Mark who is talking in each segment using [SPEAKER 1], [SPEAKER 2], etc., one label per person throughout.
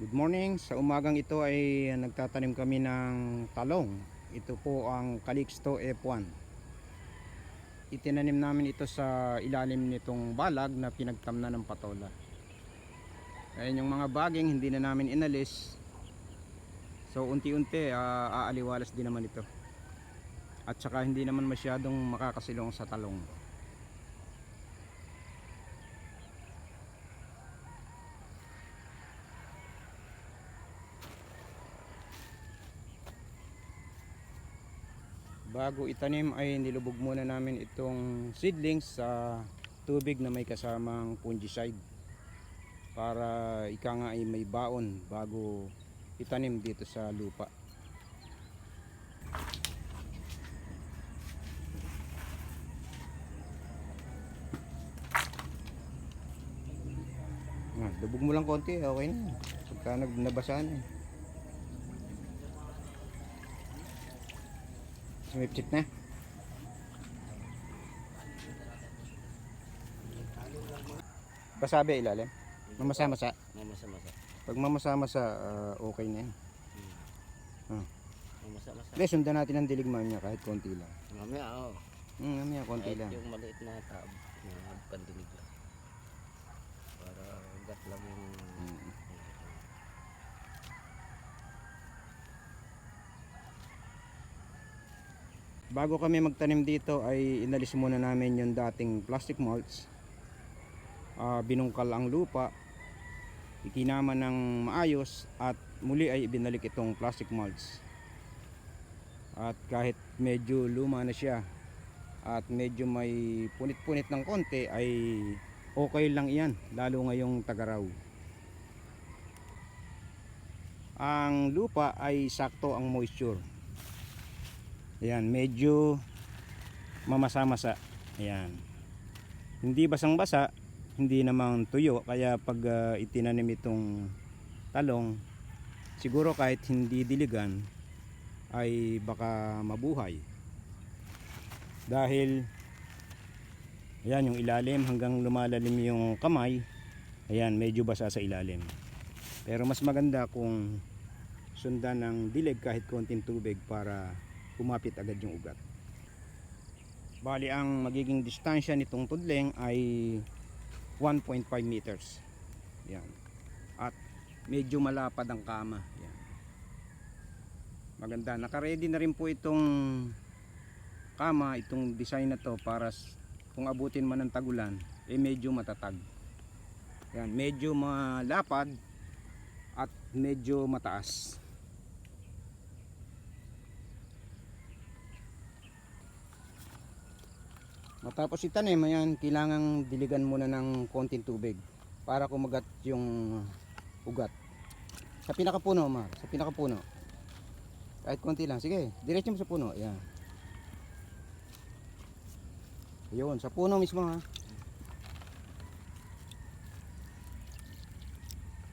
[SPEAKER 1] Good morning. Sa umagang ito ay nagtatanim kami ng talong. Ito po ang Calixto F1. Itinanim namin ito sa ilalim nitong balag na pinagtamna ng patola. Ayan yung mga baging hindi na namin inalis. So unti-unti ah, aaliwalas din naman ito. At saka hindi naman masyadong makakasilong sa talong. Bago itanim ay nilubog muna namin itong seedlings sa tubig na may kasamang fungicide para ika nga ay may baon bago itanim dito sa lupa Ah, lubog mo lang konti, okay na. Pagka nabasa na eh. Sumipsit na. Basabi ilalim. Mamasa-masa.
[SPEAKER 2] Mamasa-masa.
[SPEAKER 1] Pag mamasa-masa, ah, okay na yan.
[SPEAKER 2] Mamasa-masa.
[SPEAKER 1] Hindi, sundan natin ang dilig mamaya kahit konti lang.
[SPEAKER 2] Mamaya, oo.
[SPEAKER 1] Hmm, mamaya konti
[SPEAKER 2] Kahit
[SPEAKER 1] lang.
[SPEAKER 2] yung maliit na tab, na pandinig lang. Para ugat lang yung...
[SPEAKER 1] Mm. Bago kami magtanim dito ay inalis muna namin yung dating plastic mulch. Ah, binungkal ang lupa, ikinama ng maayos at muli ay ibinalik itong plastic mulch. At kahit medyo luma na siya at medyo may punit-punit ng konti ay okay lang iyan lalo ngayong tagaraw. Ang lupa ay sakto ang moisture. Ayan, medyo mamasa-masa. Ayan. Hindi basang-basa, hindi namang tuyo. Kaya pag ah, itinanim itong talong, siguro kahit hindi diligan, ay baka mabuhay. Dahil, ayan, yung ilalim hanggang lumalalim yung kamay, ayan, medyo basa sa ilalim. Pero mas maganda kung sundan ng dilig kahit konting tubig para kumapit agad yung ugat. Bali ang magiging distansya nitong tudling ay 1.5 meters. Yan. At medyo malapad ang kama. Yan. Maganda. Naka-ready na rin po itong kama, itong design na to para kung abutin man ng tagulan, eh medyo matatag. Yan, medyo malapad at medyo mataas. Matapos itanim, ayan, kailangang diligan muna ng konting tubig para kumagat yung ugat. Sa pinakapuno, Mar, sa pinakapuno. Kahit konti lang, sige, diretso mo sa puno, ayan. Ayun, sa puno mismo ha.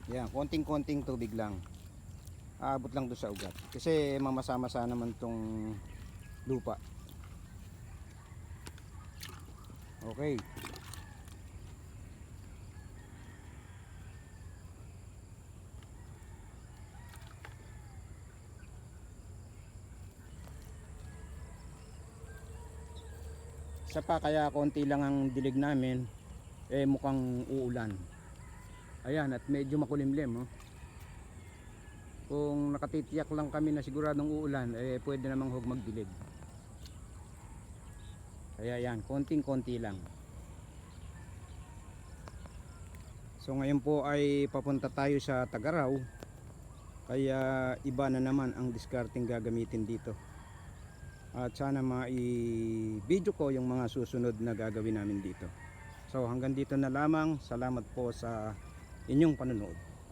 [SPEAKER 1] Yan, konting-konting tubig lang. Aabot lang doon sa ugat. Kasi mamasa-masa naman tong lupa. Okay. Isa pa kaya konti lang ang dilig namin eh mukhang uulan. Ayan at medyo makulimlim oh. Kung nakatitiyak lang kami na siguradong uulan eh pwede namang huwag magdilig. Kaya yan, konting-konti lang. So ngayon po ay papunta tayo sa Tagaraw. Kaya iba na naman ang discarding gagamitin dito. At sana mai-video ko yung mga susunod na gagawin namin dito. So hanggang dito na lamang. Salamat po sa inyong panonood.